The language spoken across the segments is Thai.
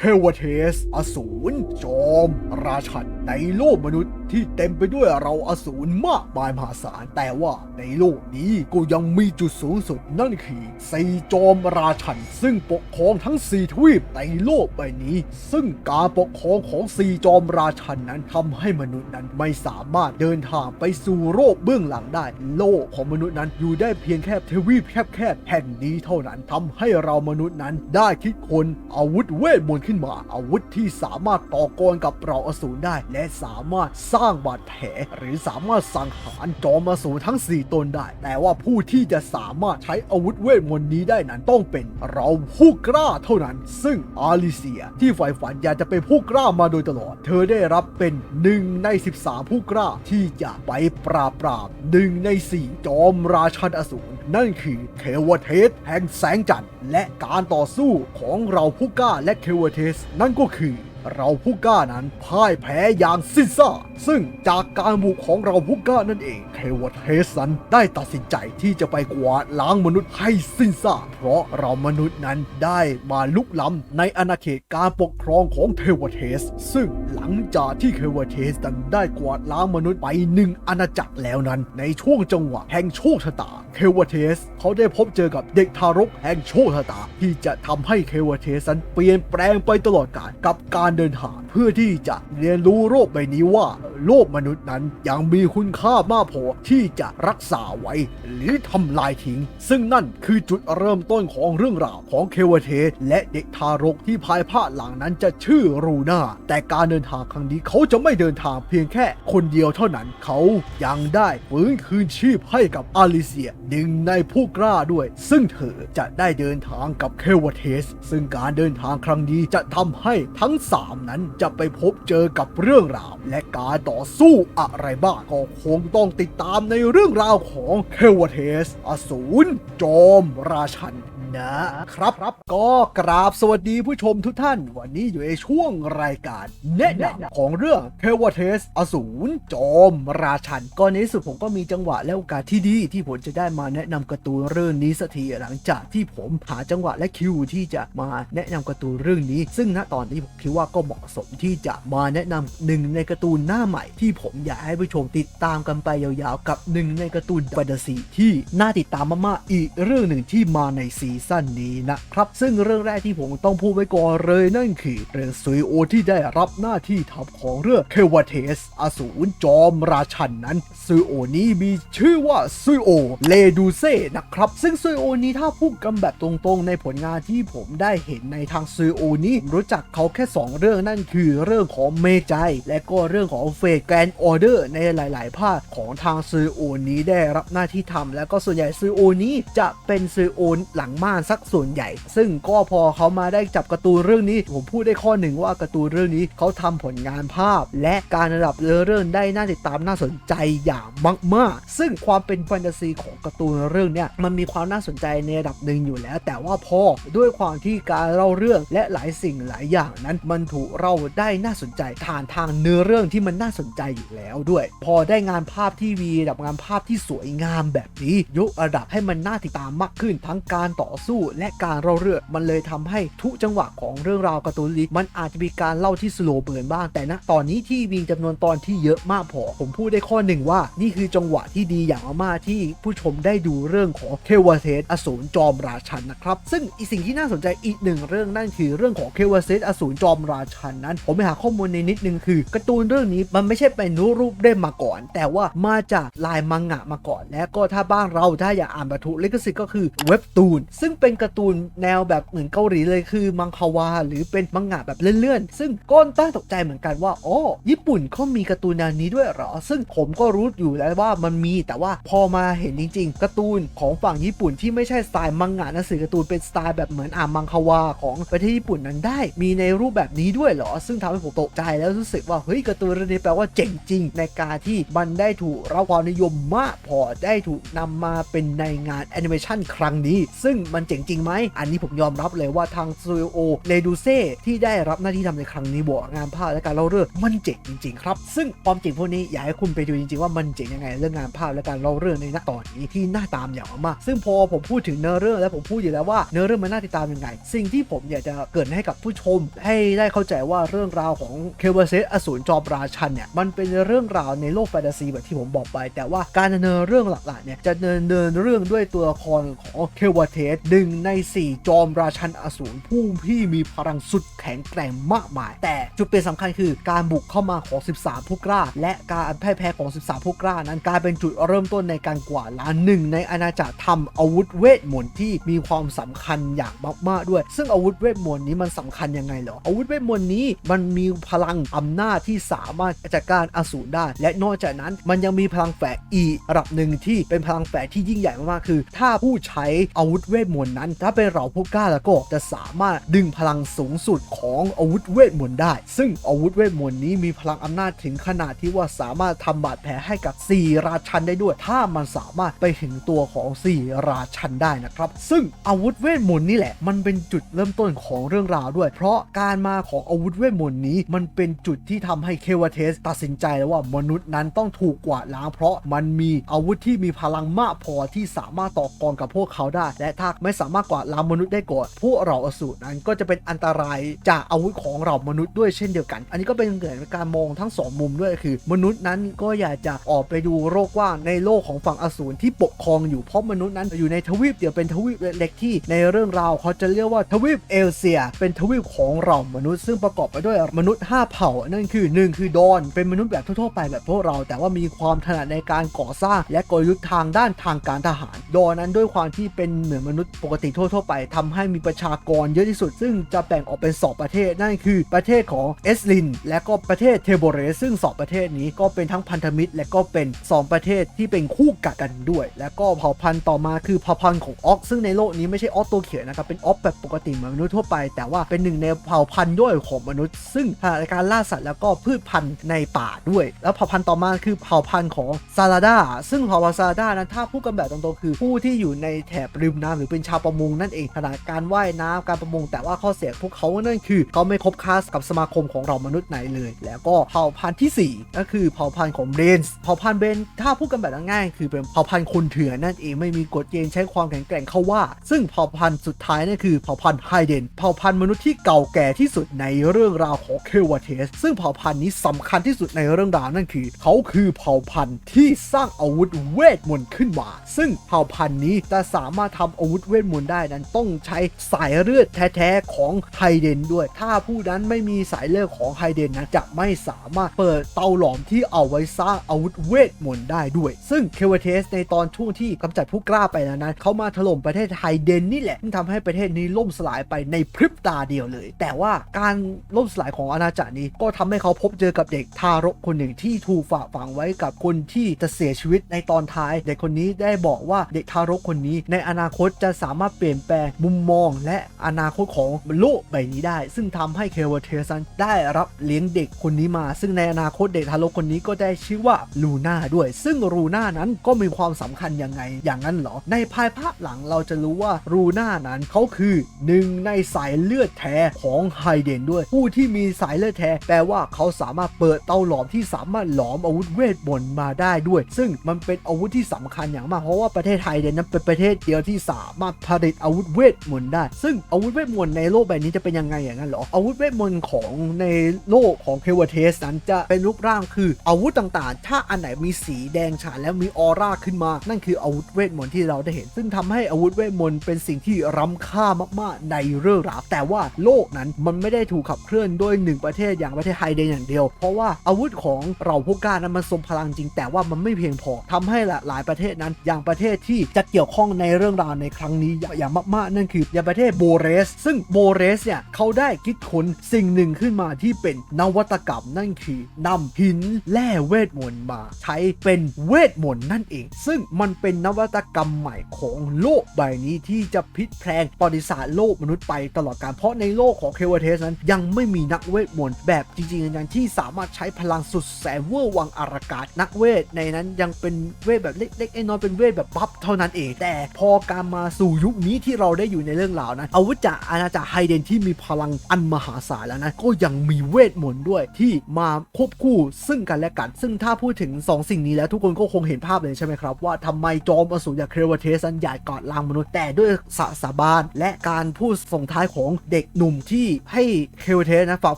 เควเทส อสูรจอม ราชันในโลกมนุษย์ที่เต็มไปด้วยเราอสูรมากมายมหาศาล แต่ว่าในโลกนี้ก็ยังมีจุดสูงสุดนั่นคือสี่จอมราชัน ซึ่งปกครองทั้งสี่ทวีปในโลกใบนี้ ซึ่งการปกครองของสี่จอมราชันนั้นทำให้มนุษย์นั้นไม่สามารถเดินทางไปสู่โลกเบื้องหลังได้ โลกของมนุษย์นั้นอยู่ได้เพียงแค่ทวีปแคบๆแห่งนี้เท่านั้นทำให้เรามนุษย์นั้นได้คิดค้นอาวุธเวทมนต์ขึ้นมา อาวุธที่สามารถต่อกรกับเปราอสูรได้ และสามารถสร้างบาดแผลหรือสามารถสังหารจอมอสูรทั้ง 4 ตนได้ แต่ว่าผู้ที่จะสามารถใช้อาวุธเวทมนต์นี้ได้นั้นต้องเป็นเราผู้กล้าเท่านั้น ซึ่งอาลิเซียที่ใฝ่ฝันอยากจะเป็นผู้กล้ามาโดยตลอด เธอได้รับเป็นหนึ่งใน 13 ผู้กล้าที่จะไปปราบปรามหนึ่งใน4จอมราชันอสูร นั่นคือเควเทสแห่งแสงจันทร์และการต่อสู้ของเราผู้กล้าและเควเทส นั่นก็คือเราผู้กล้านั้นพ่ายแพ้อย่างสิ้นซาซึ่งจากการบุกของเราผู้กล้านั่นเอง เควเทสันได้ตัดสินใจที่จะไปกวาดล้างมนุษย์ให้สิ้นซากเพราะเรามนุษย์นั้นได้มาลุกล้ำในอาณาเขตการปกครองของเทวเทส ซึ่งหลังจากที่เควเทสนั้นได้กวาดล้างมนุษย์ไปหนึ่งอาณาจักรแล้วนั้น ในช่วงจังหวะแห่งโชคชะตาเควเทส เขาได้พบเจอกับเด็กทารกแห่งโชคชะตา ที่จะทำให้เควเทสันเปลี่ยนแปลงไปตลอดกาลกับการเดินทางเพื่อที่จะเรียนรู้โลกใบนี้ว่า โลกมนุษย์นั้นยังมีคุณค่ามากพอที่จะรักษาไว้ หรือทำลายทิ้ง ซึ่งนั่นคือจุดเริ่มต้นของเรื่องราวของเควเทสและเด็กทารกที่ภายภาคหลังนั้นจะชื่อรูนาแต่การเดินทางครั้งนี้เขาจะไม่เดินทางเพียงแค่คนเดียวเท่านั้นเขายังได้ฟื้นคืนชีพให้กับอาลิเซียหนึ่งในผู้กล้าด้วย ซึ่งเธอจะได้เดินทางกับเควเทส ซึ่งการเดินทางครั้งนี้จะทำให้ทั้งสามนั้นจะไปพบเจอกับเรื่องราว และการต่อสู้อะไรบ้างก็คงต้องติดตามในเรื่องราวของเควเทส อสูรจอมราชันนะครับครับก็กราบสวัสดีผู้ชมทุกท่าน วันนี้อยู่ในช่วงรายการแนะนำของเรื่องเควเทสอสูรจอมราชันก็ในที่สุดผมก็มีจังหวะและโอกาสที่ดีที่ผมจะได้มาแนะนำการ์ตูนเรื่องนี้สักทีหลังจากที่ผมหาจังหวะและคิวที่จะมาแนะนำการ์ตูนเรื่องนี้ ซึ่งณตอนนี้ผมคิดว่าก็เหมาะสมที่จะมาแนะนำหนึ่งในการ์ตูนหน้าใหม่ ที่ผมอยากให้ผู้ชมติดตามกันไปยาวๆ กับหนึ่งในการ์ตูนแฟนตาซีที่น่าติดตามมากๆอีกเรื่องหนึ่งที่มาในซีซั่นนี้นะครับ ซึ่งเรื่องแรกที่ผมต้องพูดไว้ก่อนเลยนั่นคือ เรื่องซุยโอที่ได้รับหน้าที่ทำของเรื่องเควเทสอสูรจอมราชันนั้นซุยโอนี้มีชื่อว่าซุยโอเลดูเซ่นะครับ ซึ่งซุยโอนี้ถ้าพูดกันแบบตรงๆ ในผลงานที่ผมได้เห็นในทางซุยโอนี้รู้จักเขาแค่ 2 เรื่องนั่นคือเรื่องของเมจัยและก็เรื่องของเฟกแกรนออเดอร์ในหลาย ๆ ภาคของทางซุยโอนี้ได้รับหน้าที่ทำแล้วก็ส่วนใหญ่ซุยโอนี้จะเป็นซุยโอหลังม่านสักส่วนใหญ่ ซึ่งก็พอเขามาได้จับการ์ตูนเรื่องนี้ ผมพูดได้ข้อหนึ่งว่าการ์ตูนเรื่องนี้เขาทำผลงานภาพ และการระดับเรื่องได้น่าติดตามน่าสนใจอย่างมากๆ ซึ่งความเป็นแฟนตาซีของการ์ตูนเรื่องเนี้ยมันมีความน่าสนใจในระดับหนึ่งอยู่แล้ว แต่ว่าพอด้วยความที่การเล่าเรื่องและหลายสิ่งหลายอย่างนั้น มันถูกเราได้น่าสนใจผ่านทางเนื้อเรื่องที่มันน่าสนใจอยู่แล้วด้วย พอได้งานภาพที่มีระดับงานภาพที่สวยงามแบบนี้ยกระดับให้มันน่าติดตามมากขึ้นทั้งการต่อสู้และการเล่าเรื่องมันเลยทำให้ทุกจังหวะของเรื่องราวการ์ตูนนี้มันอาจจะมีการเล่าที่สโลว์เบิร์นบ้างแต่ณตอนนี้ที่มีจำนวนตอนที่เยอะมากพอ ผมพูดได้ข้อหนึ่งว่า นี่คือจังหวะที่ดีอย่างมากที่ผู้ชมได้ดูเรื่องของเควเทสอสูรจอมราชันนะครับ ซึ่งอีกสิ่งที่น่าสนใจอีกหนึ่งเรื่องนั่นคือเรื่องของเควเทสอสูรจอมราชันนั้น ผมไปหาข้อมูลในนิดนึงคือการ์ตูนเรื่องนี้มันไม่ใช่เป็นรูปเล่มมาก่อน แต่ว่ามาจากลายมังงะมาก่อน และก็ถ้าบ้านเราถ้าอยากอ่านบรรทุลิขสิทธิ์ก็คือเว็บตูนซึ่งเป็นการ์ตูนแนวแบบเหมือนเกาหลีเลยคือมังควาหรือเป็นมังงะแบบเลื่อนๆ ซึ่งก็ตั้งตกใจเหมือนกันว่าอ๋อญี่ปุ่นเขามีการ์ตูนแนวนี้ด้วยเหรอ ซึ่งผมก็รู้อยู่แล้วว่ามันมีแต่ว่าพอมาเห็นจริงๆการ์ตูนของฝั่งญี่ปุ่นที่ไม่ใช่สไตล์มังงะหนังสือการ์ตูนเป็นสไตล์แบบเหมือนอ่านมังควาของประเทศญี่ปุ่นนั้นได้ มีในรูปแบบนี้ด้วยเหรอ ซึ่งทำให้ผมตกใจแล้วรู้สึกว่าเฮ้ยการ์ตูนเรื่องนี้แปลว่าเจ๋งจริง ในการที่มันได้ถูกรับความนิยมมากพอได้ถูกนำมาเป็นในงานแอนิเมชันครั้งนี้ ซึ่งมันเจ๋งจริงไหม อันนี้ผมยอมรับเลยว่าทางซูโอเลดูเซ่ที่ได้รับหน้าที่ทำในครั้งนี้บวกงานภาพและการเล่าเรื่องมันเจ๋งจริงๆครับ ซึ่งความเจ๋งพวกนี้อยากให้คุณไปดูจริงๆว่ามันเจ๋งยังไงเรื่องงานภาพและการเล่าเรื่องในณตอนนี้ที่น่าตามอย่างมาก ซึ่งพอผมพูดถึงเนื้อเรื่องแล้วผมพูดอยู่แล้วว่าเนื้อเรื่องมันน่าติดตามยังไง สิ่งที่ผมอยากจะเกิดให้กับผู้ชม ให้ได้เข้าใจว่าเรื่องราวของเคเบเซอสูรจอมราชันเนี่ยมันเป็นเรื่องราวในโลกแฟนตาซีแบบที่ผมบอกไป แต่ว่าการดำเนินเรื่องหลักๆเนี่ยจะดำเนินเรื่องด้วยตัวละครของเคเบเทสหนึ่งใน 4 จอมราชันอสูรผู้ที่มีพลังสุดแข็งแกร่งมากมาย แต่จุดเปลี่ยนสำคัญคือการบุกเข้ามาของ 13 ผู้กล้า และการแพ่แพ้ของ 13 ผู้กล้า นั้นกลายเป็นจุดเริ่มต้นในการกวาดล้างหนึ่งในอาณาจักรทำอาวุธเวทมนต์ที่มีความสำคัญอย่างมากๆด้วย ซึ่งอาวุธเวทมนต์นี้มันสำคัญยังไงเหรออาวุธเวทมนต์นี้มันมีพลังอำนาจที่สามารถจัดการอสูรได้ และนอกจากนั้นมันยังมีพลังแฝงอีกระดับหนึ่งที่เป็นพลังแฝงที่ยิ่งใหญ่มากๆคือ ถ้าผู้ใช้อาวุธเวทมนต์นั้น ถ้าเป็นเหล่าผู้กล้าแล้วก็จะสามารถดึงพลังสูงสุดของอาวุธเวทมนต์ได้ ซึ่งอาวุธเวทมนต์นี้มีพลังอำนาจถึงขนาดที่ว่าสามารถทำบาดแผลให้กับ 4 ราชันได้ด้วย ถ้ามันสามารถไปถึงตัวของ 4 ราชันได้นะครับ ซึ่งอาวุธเวทมนต์นี่แหละ มันเป็นจุดเริ่มต้นของเรื่องราวด้วย เพราะการมาของอาวุธเวทมนต์นี้ มันเป็นจุดที่ทำให้เควาเทสตัดสินใจแล้วว่ามนุษย์นั้นต้องถูกกวาดล้างเพราะมันมีอาวุธที่มีพลังมากพอที่สามารถต่อกรกับพวกเขาได้ และถ้าไม่สามารถกวาดล้างมนุษย์ได้ก่อนพวกเราอสูรนั้นก็จะเป็นอันตรายจากอาวุธของเรามนุษย์ด้วยเช่นเดียวกัน อันนี้ก็เป็นเหมือนการมองทั้งสองมุมด้วยคือ มนุษย์นั้นก็อยากจะออกไปดูโลกว้างในโลกของฝั่งอสูรที่ปกครองอยู่เพราะมนุษย์นั้นอยู่ในทวีปเดียวเป็นทวีปเล็กๆที่ในเรื่องราวเขาจะเรียกว่าทวีปเอลเซีย เป็นทวีปของเรามนุษย์ซึ่งประกอบไปด้วยมนุษย์ 5 เผ่า นั่นคือ 1 คือดอน เป็นมนุษย์แบบทั่วๆไปแบบพวกเรา แต่ว่ามีความถนัดในการก่อสร้าง และกลยุทธ์ทางด้านทางการทหาร ดอนนั้นด้วยความที่เป็นเหมือนมนุษย์ปกติทั่วๆไปทำให้มีประชากรเยอะที่สุด ซึ่งจะแบ่งออกเป็น 2 ประเทศ นั่นคือประเทศของเอสลิน และก็ประเทศเทโบเรสซึ่ง 2 ประเทศนี้ก็เป็นทั้งพันธมิตร และก็เป็น 2 ประเทศที่เป็นคู่กัดกันด้วย และก็เผ่าพันธุ์ต่อมาคือเผ่าพันธุ์ของออกซึ่งในโลกนี้ไม่ใช่ออกตัวเขียวนะครับเป็นออกแบบปกติเหมือนมนุษย์ทั่วไป แต่ว่าเป็นหนึ่งในเผ่าพันธุ์ย่อยของมนุษย์ ซึ่งถนัดในการล่าสัตว์แล้วก็พืชพันธุ์ในป่าด้วย แล้วเผ่าพันธุ์ต่อมาคือเผ่าพันธุ์ของซาลาดาซึ่งเผ่าพันธุ์ซาลาดานั้นถ้าพูดกันแบบตรงๆคือผู้ที่อยู่ในแถบริมน้ำหรือเป็นชาวประมงนั่นเองถนัดการว่ายน้ำการประมง แต่ว่าข้อเสียพวกเขานั่นคือเขาไม่คบค้ากับสมาคมของเรามนุษย์ไหนเลย แล้วก็เผ่าพันธุ์ที่สี่ก็คือเผ่าพันธุ์ของเบรนส์เผ่าพันธุ์เบรนถ้าพูดกันแบบง่ายๆคือเป็นเผ่าพันธุ์คนเถื่อนนั่นเองไม่มีกฎเกณฑ์ใช้ความแข็งแกร่งเข้าว่า ซึ่งเผ่าพันธุ์สุดท้ายนั่นคือเผ่าพันธุ์ไฮเดนเผ่าพันธุ์มนุษย์ที่เก่าแก่ที่สุดในเรื่องราวของเควาเทสซึ่งเผ่าพันธุ์นี้สำคัญที่สุดในเรื่องราวนั่นคือ เขาคือเผ่าพันธุ์ที่สร้างอาวุธเวทมนต์ขึ้นมา ซึ่งเผ่าพันธุ์นี้จะสามารถทำอาวุธเวทมนต์ได้นั้นต้องใช้สายเลือดแท้ๆของไฮเดนด้วย ถ้าผู้นั้นไม่มีสายเลือดของไฮเดนนะจะไม่สามารถเปิดเตาหลอมที่เอาไว้สร้างอาวุธเวทมนต์ได้ด้วย ซึ่งเควาเทสในตอนช่วงที่กำจัดผู้กล้าไปแล้วนั้นเขามาถล่มประเทศไฮเดนนี่แหละที่ทำให้ประเทศนี้ล่มสลายไปในพริบตาเดียวเลย แต่ว่าการล่มสลายของอาณาจักรนี้ก็ทำให้เขาพบเจอกับเด็กทารกคนหนึ่งที่ถูกฝากฝังไว้กับคนที่จะเสียชีวิตในตอนท้าย เด็กคนนี้ได้บอกว่าเด็กทารกคนนี้ในอนาคตจะสามารถเปลี่ยนแปลงมุมมอง และอนาคตของโลกใบนี้ได้ ซึ่งทำให้เคเวเทสันได้รับเลี้ยงเด็กคนนี้มา ซึ่งในอนาคตเด็กทารกคนนี้ก็ได้ชื่อว่าลูน่าด้วย ซึ่งลูน่านั้นก็มีความสำคัญยังไงอย่างนั้นเหรอ ในภายภาคหลังเราจะรู้ว่าลูน่านั้นเขาคือหนึ่งในสายเลือดแท้ของไฮเดนด้วย ผู้ที่มีสายเลือดแท้แปลว่าเขาสามารถเปิดเตาหลอมที่สามารถหลอมอาวุธเวทมนต์มาได้ด้วย ซึ่งมันเป็นอาวุธที่สำคัญอย่างมากเพราะว่าประเทศไทยเนี่ยนั้นเป็นประเทศเดียวที่สามารถผลิตอาวุธเวทมนต์ได้ ซึ่งอาวุธเวทมนต์ในโลกใบนี้จะเป็นยังไงอย่างนั้นหรอ อาวุธเวทมนต์ของในโลกของเควเทสนั้นจะเป็นรูปร่างคืออาวุธต่างๆ ถ้าอันไหนมีสีแดงฉานแล้วมีออร่าขึ้นมา นั่นคืออาวุธเวทมนต์ที่เราได้เห็น ซึ่งทำให้อาวุธเวทมนต์เป็นสิ่งที่ล้ำค่ามากๆในเรื่องราวแต่ว่าโลกนั้นมันไม่ได้ถูกขับเคลื่อนโดยหนึ่งประเทศอย่างประเทศไฮเดนอย่างเดียว เพราะว่าอาวุธของเราพวกกล้านั้นมันทรงพลังจริง แต่ว่ามันไม่เพียงพอทำให้หลายประเทศนั้นอย่างประเทศที่จะเกี่ยวข้องในเรื่องราวในครั้ง้งนี้อย่างมากๆ นั่นคืออย่างประเทศโบเรส ซึ่งโบเรสเนี่ยเขาได้คิดค้นสิ่งหนึ่งขึ้นมาที่เป็นนวัตกรรมนั่นคือนำหินแร่เวทมนต์มา ใช้เป็นเวทมนต์นั่นเอง ซึ่งมันเป็นนวัตกรรมใหม่ของโลกใบนี้ที่จะพลิกแพลงประวัติศาสตร์โลกมนุษย์ไปตลอดกาลเพราะในโลกของเคเวเทสนั้น ยังไม่มีนักเวทมนต์แบบจริงๆอย่างที่สามารถใช้พลังสุดแสนเวอร์วังอารากาศนักเวทในนั้นยังเป็นเวทแบบเล็กๆไอ้น้อยๆเป็นเวทแบบบัฟเท่านั้นเอง แต่พอการมาสู่ยุคนี้ที่เราได้อยู่ในเรื่องราวนะอาวุธจากอาณาจักรไฮเดนที่มีพลังอันมหาศาลแล้วนะก็ยังมีเวทมนต์ด้วยที่มาควบคู่ซึ่งกันและกัน ซึ่งถ้าพูดถึง 2 สิ่งนี้แล้วทุกคนก็คงเห็นภาพเลยใช่ไหมครับ ว่าทำไมจอมอสูรอย่างเครวเทสันใหญ่กอดลางมนุษย์แต่ด้วยสสาบาน และการพูดส่งท้ายของเด็กหนุ่มที่ให้เครวเทสนะฝาก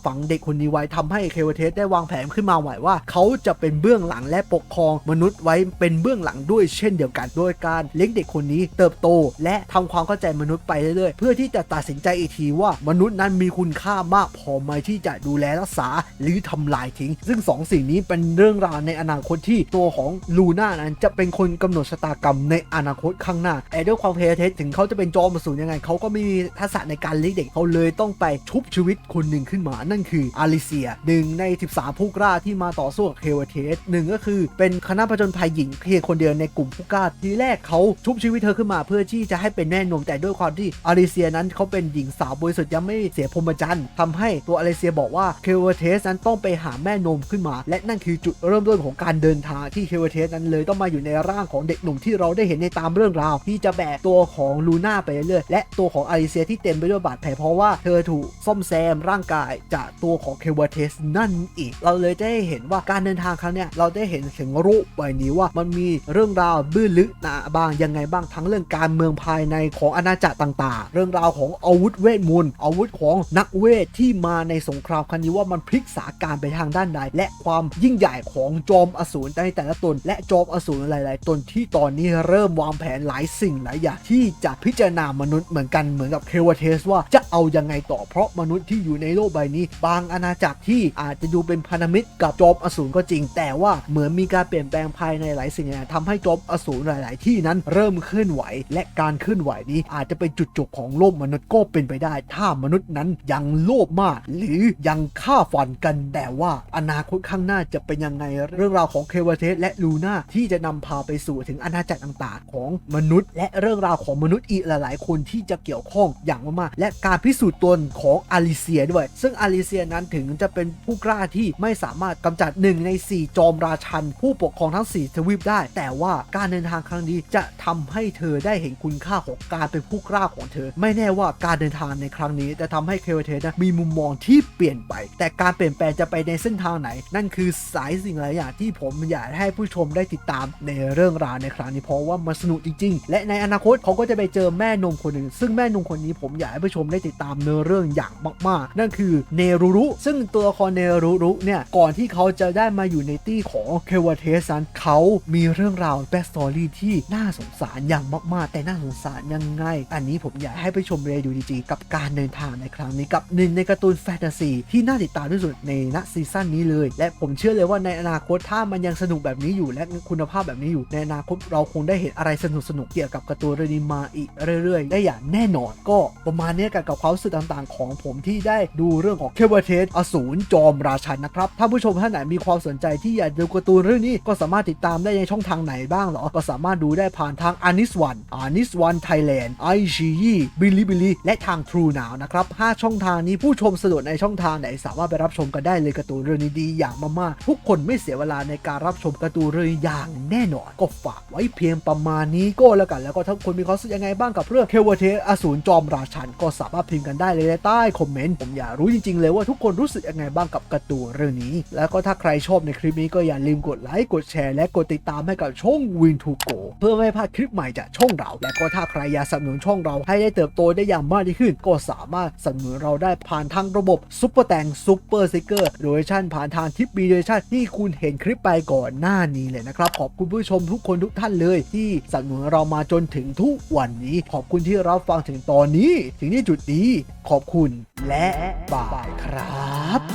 ฝังเด็กคนนี้ไว้ทำให้เครวเทสได้วางแผนขึ้นมาไว้ว่า เขาจะเป็นเบื้องหลังและปกครองมนุษย์ไว้เป็นเบื้องหลังด้วยเช่นเดียวกัน โดยการเลี้ยงเด็กคนนี้เติบโตและทำความเข้าใจมนุษย์ไปเรื่อยๆ เพื่อที่จะตัดสินใจอีกทีว่ามนุษย์นั้นมีคุณค่ามากพอไหมที่จะดูแลรักษาหรือทำลายทิ้ง ซึ่งสองสิ่งนี้เป็นเรื่องราวในอนาคตที่ตัวของลูน่านั้นจะเป็นคนกำหนดชะตากรรมในอนาคตข้างหน้าแต่ด้วยความเพลเทสถึงเขาจะเป็นจอมอสูรยังไงเขาก็ไม่มีทักษะในการเลี้ยงเด็กเขาเลยต้องไปชุบชีวิตคนหนึ่งขึ้นมา นั่นคืออาริเซียหนึ่งใน 13 ผู้กล้าที่มาต่อสู้กับเควเทสหนึ่งก็คือเป็นคณะผจญภัยหญิงเพียงคนเดียวในกลุ่มผู้กล้าทีแรกเขาชุบชีวิตเธอขึ้นมาเพื่อที่จะให้เป็นแม่นมแต่ด้วยความที่อาริเซียนั้นเขาเป็นหญิงสาวบริสุทธิ์ยังไม่เสียพรหมจรรย์ทำให้ตัวอาริเซียบอกว่าเคเวเทสนั้นต้องไปหาแม่นมขึ้นมา และนั่นคือจุดเริ่มต้นของการเดินทางที่เคเวเทสนั้นเลยต้องมาอยู่ในร่างของเด็กหนุ่มที่เราได้เห็นในตามเรื่องราว ที่จะแบกตัวของลูน่าไปเรื่อยและตัวของอาริเซียที่เต็มไปด้วยบาดแผลเพราะว่าเธอถูกซ่อมแซมร่างกายจากตัวของเคเวเทสนั่นอีก เราเลยได้เห็นว่าการเดินทางครั้งเนี้ยเราได้เห็นถึงรูปใบนี้ว่ามันมีเรื่องราวบื้อลึกหนาบางยังไงบ้างทั้งเรื่องการเมืองภายในของอาณาจักรต่างๆ เรื่องราวของอาวุธเวทมนต์อาวุธของนักเวทที่มาในสงครามครั้งนี้ว่ามันพลิกสถานการไปทางด้านใดและความยิ่งใหญ่ของจอมอสูรในแต่ละตน และจอมอสูรหลาย ๆ ตนที่ตอนนี้เริ่มวางแผนหลายสิ่งหลายอย่างที่จะพิจารณามนุษย์เหมือนกันเหมือนกับเควเทสว่าจะเอายังไงต่อเพราะมนุษย์ที่อยู่ในโลกใบนี้ บางอาณาจักรที่อาจจะดูเป็นพันธมิตรกับจอมอสูรก็จริง แต่ว่าเหมือนมีการเปลี่ยนแปลงภายในหลายสิ่งอย่างทำให้จอมอสูรหลาย ๆ ที่นั้นเริ่มเคลื่อนไหว และการเคลื่อนไหวนี้อาจจะเป็นจุดจบของโลกมนุษย์ก็เป็นไปได้ ถ้ามนุษย์นั้นยังโลภมาก หรือยังฆ่าฟันกันแต่ว่าอนาคตข้างหน้าจะเป็นยังไงเรื่องราวของเควเทสและลูน่าที่จะนำพาไปสู่ถึงอาณาจักรต่างๆของมนุษย์ และเรื่องราวของมนุษย์อีกหลายๆ คนที่จะเกี่ยวข้องอย่างมากๆและการพิสูจน์ตนของอาริเซียด้วย ซึ่งอาริเซียนั้นถึงจะเป็นผู้กล้าที่ไม่สามารถกำจัดหนึ่งใน 4 จอมราชัน ผู้ปกครองทั้ง 4 ทวีปได้ แต่ว่าการเดินทางครั้งนี้จะทำให้เธอได้เห็นคุณค่าของการเป็นผู้กล้าของเธอ ไม่แน่ว่าการเดินทางในครั้งนี้จะทำให้เคลเทสนะมีมุมมองที่เปลี่ยนไป แต่การเปลี่ยนแปลงจะไปในเส้นทางไหน นั่นคือสายสิ่งหลายอย่างที่ผมอยากให้ผู้ชมได้ติดตามในเรื่องราวในครั้งนี้เพราะว่ามันสนุกจริง ๆ และในอนาคตเขาก็จะไปเจอแม่นมคนหนึ่ง ซึ่งแม่นมคนนี้ผมอยากให้ผู้ชมได้ติดตามเนื้อเรื่องอย่างมากๆ นั่นคือเนรูรุ ซึ่งตัวละครเนรูรุเนี่ยก่อนที่เขาจะได้มาอยู่ในตี้ของเควเทสันเขามีเรื่องราวแบ็กสตอรี่ที่น่าสงสารอย่างมากๆ แต่น่าสงสารยังไง อันนี้ผมอยากให้ผู้ชมเรดูดีๆกับการเดินทางในครั้งนี้กับหนึ่งในการ์ตูนแฟนตาซีที่น่าติดตามที่สุดในณซีซั่นนี้เลย และผมเชื่อเลยว่าในอนาคตถ้ามันยังสนุกแบบนี้อยู่และคุณภาพแบบนี้อยู่ในอนาคตเราคงได้เห็นอะไรสนุกๆเกี่ยวกับการ์ตูนเรื่องนี้มาอีกเรื่อยๆ ได้อย่างแน่นอนก็ประมาณนี้กับกับความรู้สึกต่างๆ ของผมที่ได้ดูเรื่องของเคเบิลเทสอสูรจอมราชันนะครับถ้าผู้ชมท่านไหนมีความสนใจที่อยากดูการ์ตูนเรื่องนี้ก็สามารถติดตามได้ในช่องทางไหนบ้างหรอก็สามารถดูได้ผ่านทางอานิสวันอานิสวันไทยแลนด์ไอชียีบิลิบิลิและทาง True Now นะครับ 5 ช่องทางนี้ผู้ชมสะดวกในช่องทางไหนสามารถไปรับชมกันได้เลยการ์ตูนเรื่องนี้ดีอย่างมากๆทุกคนไม่เสียเวลาในการรับชมการ์ตูนเรื่องอย่างแน่นอน ก็ฝากไว้เพียงประมาณนี้ก็แล้วกันแล้วก็ถ้าคนมีความรู้สึกยังไงบ้างกับเรื่องเควเทอสูรจอมราชันก็สามารถพิมพ์กันได้เลยใต้คอมเมนต์ผมอยากรู้จริงๆเลยว่าทุกคนรู้สึกยังไงบ้างกับการ์ตูนเรื่องนี้ แล้วก็ถ้าใครชอบในคลิปนี้ก็อย่าลืมกดไลค์กดแชร์และกดติดตามให้กับช่อง Win to Go เพื่อไม่พลาดคลิปใหม่จากช่องเราและก็ถ้าใครอยากสนับสนุนช่องเราให้ได้เติบโตได้อย่างมากยิ่งขึ้น ก็สามารถสนับสนุนเราได้ผ่านทางระบบซุปเปอร์แตงซุปเปอร์ซิกเกอร์โดยชั่นผ่านทางทิปบีโดยชั่นที่คุณเห็นคลิปไปก่อนหน้านี้เลยนะครับขอบคุณผู้ชมทุกคนทุกท่านเลย ที่สนับสนุนเรามาจนถึงทุกวันนี้ ขอบคุณที่รับฟังถึงตอนนี้ ถึงที่จุดนี้ขอบคุณและบายครับ